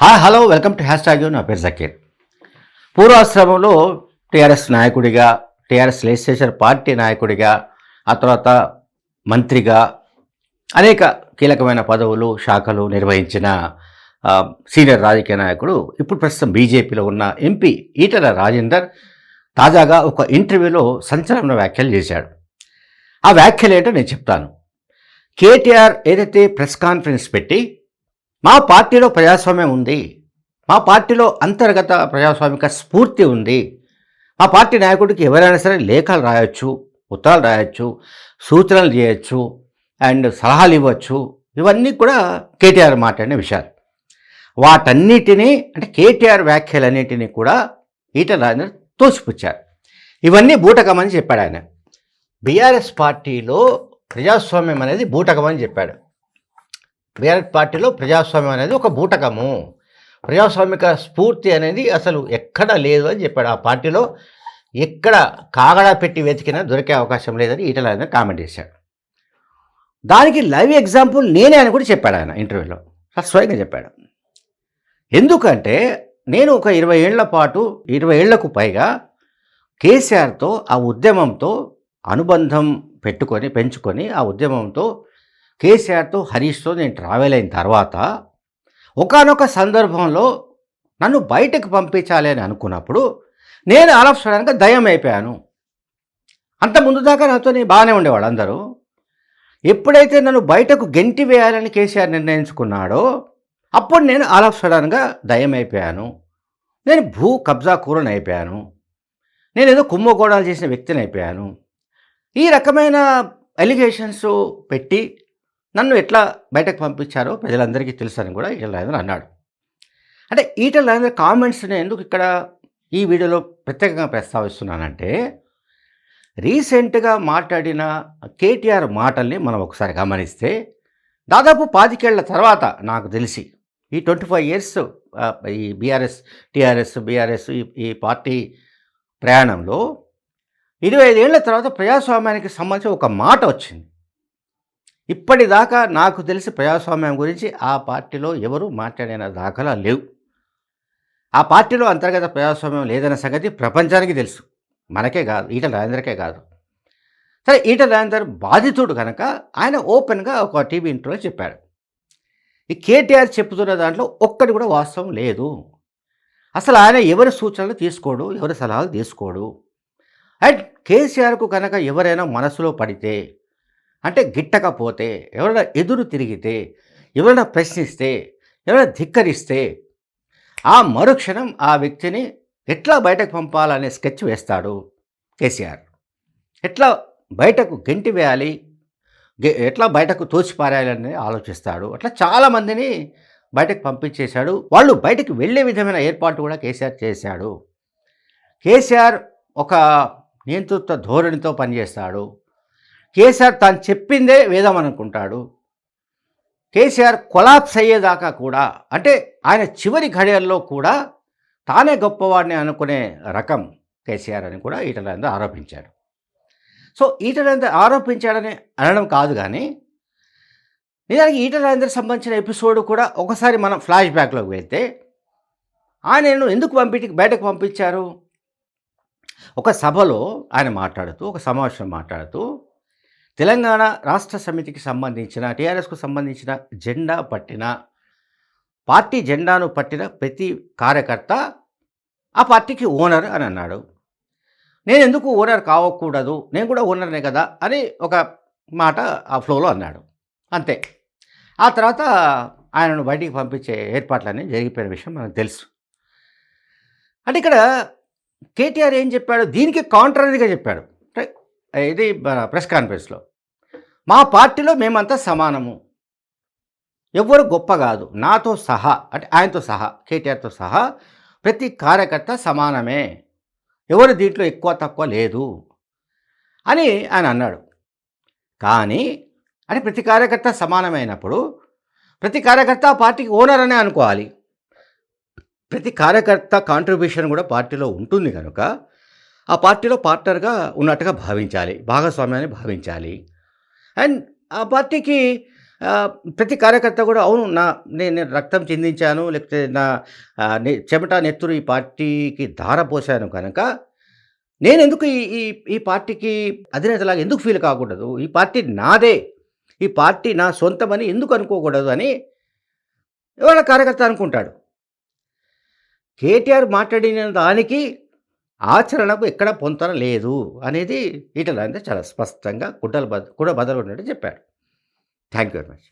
Hi hello welcome to hash tag నా పేరు జకీర్. పూర్వాశ్రమంలో టీఆర్ఎస్ నాయకుడిగా టీఆర్ఎస్ లెజిస్లేచర్ పార్టీ నాయకుడిగా ఆ తర్వాత మంత్రిగా అనేక కీలకమైన పదవులు శాఖలు నిర్వహించిన సీనియర్ రాజకీయ నాయకుడు ఇప్పుడు ప్రస్తుతం బీజేపీలో ఉన్న ఎంపీ ఈటల రాజేందర్ తాజాగా ఒక ఇంటర్వ్యూలో సంచలన వ్యాఖ్యలు చేశాడు. ఆ వ్యాఖ్యలు ఏంటో నేను చెప్తాను. కేటీఆర్ ఏదైతే ప్రెస్ కాన్ఫరెన్స్ పెట్టి మా పార్టీలో ప్రజాస్వామ్యం ఉంది. మా పార్టీలో అంతర్గత ప్రజాస్వామిక స్ఫూర్తి ఉంది. మా పార్టీ నాయకుడికి ఎవరైనా సరే లేఖలు రాయొచ్చు ఉత్తరాలు రాయొచ్చు సూచనలు చేయొచ్చు అండ్ సలహాలు ఇవ్వచ్చు. ఇవన్నీ కూడా కేటీఆర్ మాట్లాడిన విషయాలు. వాటన్నిటినీ అంటే కేటీఆర్ వ్యాఖ్యలన్నిటినీ కూడా ఈటల రాజేందర్ తోసిపుచ్చారు. ఇవన్నీ బూటకమని చెప్పాడు ఆయన. బీఆర్ఎస్ పార్టీలో ప్రజాస్వామ్యం అనేది బూటకమని చెప్పాడు. బీఆర్ఎస్ పార్టీలో ప్రజాస్వామ్యం అనేది ఒక బూటకము. ప్రజాస్వామిక స్ఫూర్తి అనేది అసలు ఎక్కడా లేదు అని చెప్పాడు. ఆ పార్టీలో ఎక్కడ కాగడా పెట్టి వెతికినా దొరికే అవకాశం లేదని ఈటల ఆయన కామెంట్ చేశాడు. దానికి లైవ్ ఎగ్జాంపుల్ నేనే అని కూడా చెప్పాడు ఆయన ఇంటర్వ్యూలో. స్వయంగా చెప్పాడు. ఎందుకంటే నేను ఒక ఇరవై ఏళ్ళ పాటు ఇరవై ఏళ్ళకు పైగా కేసీఆర్తో ఆ ఉద్యమంతో అనుబంధం పెట్టుకొని పెంచుకొని ఆ ఉద్యమంతో కేసీఆర్తో హరీష్తో నేను ట్రావెల్ అయిన తర్వాత ఒకానొక సందర్భంలో నన్ను బయటకు పంపించాలి అని అనుకున్నప్పుడు నేను ఆలోచించడానికి సడన్గా దయం అయిపోయాను అంత ముందు దాకా నాతో నేను బాగానే ఉండేవాడు అందరూ. ఎప్పుడైతే నన్ను బయటకు గెంటి వేయాలని కేసీఆర్ నిర్ణయించుకున్నాడో అప్పుడు నేను ఆలఫ్ సడన్గా దయం అయిపోయాను నేను భూ కబ్జా కూరని అయిపోయాను నేను ఏదో కుంభకోణాలు చేసిన వ్యక్తిని అయిపోయాను ఈ రకమైన ఎలిగేషన్స్ పెట్టి నన్ను ఎట్లా బయటకు పంపించారో ప్రజలందరికీ తెలుసని కూడా ఈటల రాజేంద్ర అన్నాడు. అంటే ఈటల రాజేంద్ర కామెంట్స్ని ఎందుకు ఇక్కడ ఈ వీడియోలో ప్రత్యేకంగా ప్రస్తావిస్తున్నానంటే రీసెంట్గా మాట్లాడిన కేటీఆర్ మాటల్ని మనం ఒకసారి గమనిస్తే దాదాపు పాతికేళ్ళ తర్వాత నాకు తెలిసి ఈ ట్వంటీ ఫైవ్ ఇయర్స్ ఈ బీఆర్ఎస్ టీఆర్ఎస్ బీఆర్ఎస్ ఈ ఈ పార్టీ ప్రయాణంలో ఇరవై ఐదేళ్ళ తర్వాత ప్రజాస్వామ్యానికి సంబంధించి ఒక మాట వచ్చింది. ఇప్పటిదాకా నాకు తెలిసి ప్రజాస్వామ్యం గురించి ఆ పార్టీలో ఎవరు మాట్లాడిన దాఖలా లేవు. ఆ పార్టీలో అంతర్గత ప్రజాస్వామ్యం లేదన్న సంగతి ప్రపంచానికి తెలుసు. మనకే కాదు ఈటల రాజేందర్కే కాదు. సరే ఈటల రాజేందర్ బాధితుడు కనుక ఆయన ఓపెన్గా ఒక టీవీ ఇంటర్వ్యూలో చెప్పాడు. ఈ కేటీఆర్ చెప్తున్న దాంట్లో ఒక్కటి కూడా వాస్తవం లేదు. అసలు ఆయన ఎవరి సూచనలు తీసుకోడు ఎవరి సలహాలు తీసుకోడు? అండ్ కేసీఆర్కు కనుక ఎవరైనా మనసులో పడితే అంటే గిట్టకపోతే ఎవరైనా ఎదురు తిరిగితే ఎవరైనా ప్రశ్నిస్తే ఎవరైనా ధిక్కరిస్తే ఆ మరుక్షణం ఆ వ్యక్తిని ఎట్లా బయటకు పంపాలనే స్కెచ్ వేస్తాడు కేసీఆర్. ఎట్లా బయటకు గెంటి వేయాలి గె- ఎట్లా బయటకు తోచిపారేయాలని ఆలోచిస్తాడు. అట్లా చాలామందిని బయటకు పంపించేశాడు. వాళ్ళు బయటకు వెళ్ళే విధమైన ఏర్పాటు కూడా కేసీఆర్ చేశాడు. కేసీఆర్ ఒక నియంతృత్వ ధోరణితో పనిచేస్తాడు. కేసీఆర్ తాను చెప్పిందే వేదం అనుకుంటాడు. కేసీఆర్ కొలాప్స్ అయ్యేదాకా కూడా అంటే ఆయన చివరి ఘడియల్లో కూడా తానే గొప్పవాడిని అనుకునే రకం కేసీఆర్ అని కూడా ఈటల ఆరోపించాడు. సో ఈటల ఆరోపించాడని అనడం కాదు కానీ నిజానికి ఈటల సంబంధించిన ఎపిసోడ్ కూడా ఒకసారి మనం ఫ్లాష్ బ్యాక్లోకి వెళ్తే ఆయనను ఎందుకు పంపి బయటకు పంపించారు? ఒక సభలో ఆయన మాట్లాడుతూ ఒక సమావేశం మాట్లాడుతూ తెలంగాణ రాష్ట్ర సమితికి సంబంధించిన టీఆర్ఎస్కు సంబంధించిన జెండా పట్టిన పార్టీ జెండాను పట్టిన ప్రతి కార్యకర్త ఆ పార్టీకి ఓనర్ అని అన్నాడు. నేను ఎందుకు ఓనర్ కావకూడదు? నేను కూడా ఓనర్నే కదా అని ఒక మాట ఆ ఫ్లోలో అన్నాడు. అంతే. ఆ తర్వాత ఆయనను బయటికి పంపించే ఏర్పాట్లన్నీ జరిగిపోయిన విషయం మనకు తెలుసు. అంటే ఇక్కడ కేటీఆర్ ఏం చెప్పాడు? దీనికి కాంట్రరీగా చెప్పాడు. ఇది ప్రెస్ కాన్ఫరెన్స్లో. మా పార్టీలో మేమంతా సమానము. ఎవ్వరు గొప్ప కాదు. నాతో సహా అంటే ఆయనతో సహా కేటీఆర్తో సహా ప్రతి కార్యకర్త సమానమే. ఎవరు దీంట్లో ఎక్కువ తక్కువ లేదు అని ఆయన అన్నాడు. కానీ అంటే ప్రతి కార్యకర్త సమానమైనప్పుడు ప్రతి కార్యకర్త ఆ పార్టీకి ఓనర్ అనే అనుకోవాలి. ప్రతి కార్యకర్త కాంట్రిబ్యూషన్ కూడా పార్టీలో ఉంటుంది కనుక ఆ పార్టీలో పార్ట్నర్గా ఉన్నట్టుగా భావించాలి భాగస్వామ్యాన్ని భావించాలి అండ్ ఆ పార్టీకి ప్రతి కార్యకర్త కూడా అవును నా నేను రక్తం చెందించాను లేకపోతే నా చెమట, నెత్తురు ఈ పార్టీకి ధారపోసాను కనుక నేనెందుకు ఈ ఈ ఈ పార్టీకి అధినేతలాగా ఎందుకు ఫీల్ కాకూడదు? ఈ పార్టీ నాదే. ఈ పార్టీ నా సొంతమని ఎందుకు అనుకోకూడదు అని ఎవరైనా కార్యకర్త అనుకుంటాడు. కేటీఆర్ మాట్లాడిన దానికి ఆచరణకు ఎక్కడ పొంతన లేదు అనేది ఈటల రాజేందర్ చాలా స్పష్టంగా గుడ్డలు బద కూడా బదలు కొట్టినట్టు చెప్పాడు. Thank you very much.